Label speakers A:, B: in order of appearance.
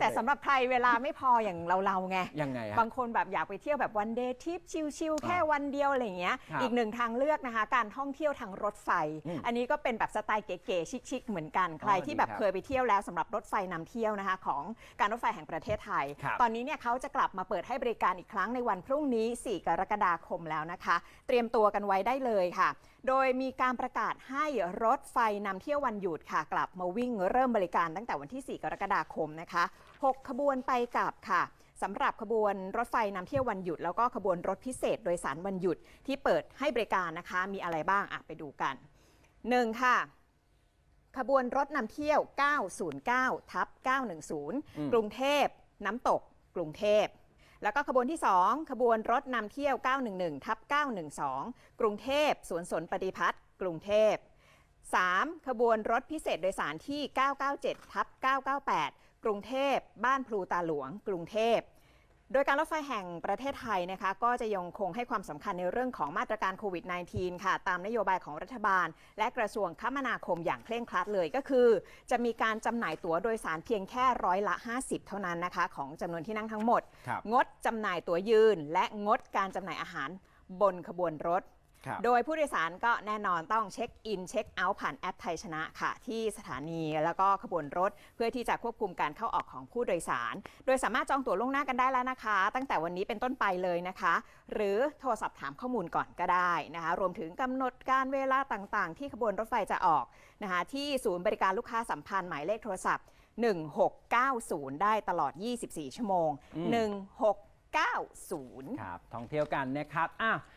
A: แต่สำหรับใครเวลาไม่พออย่างเราเราๆไง
B: ยังไงฮะ
A: บางคนแบบอยากไปเที่ยวแบบวันเดย์ทริปชิลๆแค่วันเดียวอะไรอย่างเงี้ย
B: ครับ
A: อีกหนึ่งทางเลือกนะคะ การท่องเที่ยวทางรถไฟ
B: อืม
A: อันนี้ก็เป็นแบบสไตล์เก๋ๆชิคๆเหมือนกัน ใครที่
B: ดี
A: แบบ
B: ครับ
A: เคยไปเที่ยวแล้วสำหรับรถไฟนำเที่ยวนะคะ ของการรถไฟแห่งประเทศไทย
B: ครับ
A: ตอนนี้เนี่ยเขาจะกลับมาเปิดให้บริการอีกครั้งในวันพรุ่งนี้ 4 กรกฎาคมแล้วนะคะ เตรียมตัวกันไว้ได้เลยค่ะ โดยมีการประกาศให้รถไฟนำเที่ยววันหยุดค่ะ กลับมาวิ่งเริ่มบริการตั้งแต่วันที่ 4 กรกฎาคมนะคะ6 ขบวนไปกลับค่ะสำหรับขบวนรถไฟนำเที่ยววันหยุด แล้วก็ขบวนรถพิเศษโดยสารวันหยุดที่เปิดให้บริการนะคะ มีอะไรบ้างอะไปดูกัน 1. ค่ะ ขบวนรถนำเที่ยว 909 ทับ 910 กรุงเทพน้ำตกกรุงเทพแล้วก็ขบวนที่ 2 ขบวนรถนำเที่ยว 911 ทับ 912 กรุงเทพสวนสนปฏิพัฒน์กรุงเทพ 3. ขบวนรถพิเศษโดยสารที่ 997 ทับ 998ก รุงเทพ บ้านพลูตาหลวง กรุงเทพ โดยการรถไฟแห่งประเทศไทยนะคะ ก็จะยังคงให้ความสำคัญในเรื่องของมาตรการโควิด -19 ค่ะ ตามนโยบายของรัฐบาล และกระทรวงคมนาคมอย่างเคร่งครัดเลยก็คือ จะมีการจำหน่ายตั๋วโดยสารเพียงแค่ร้อยละ 50 เท่านั้นนะคะ ของจำนวนที่นั่งทั้งหมด
B: ครับ
A: งดจำหน่ายตั๋วยืน และงดการจำหน่ายอาหารบนขบวนรถ
B: ครับ
A: โดยผู้โดยสารก็แน่นอนต้องเช็คอินเช็คเอาท์ผ่านแอปไทยชนะค่ะ ที่สถานีแล้วก็ขบวนรถ เพื่อที่จะควบคุมการเข้าออกของผู้โดยสาร โดยสามารถจองตั๋วล่วงหน้ากันได้แล้วนะคะ ตั้งแต่วันนี้เป็นต้นไปเลยนะคะ หรือโทรสอบถามข้อมูลก่อนก็ได้นะคะ รวมถึงกำหนดการเวลาต่างๆ ที่ขบวนรถไฟจะออกนะคะที่ศูนย์บริการลูกค้าสัมพันธ์หมายเลขโทรศัพท์ 1690 ได้ตลอด 24 ชั่วโมง
B: อืม
A: 1690
B: ครับ ท่องเที่ยวกันนะครับอะ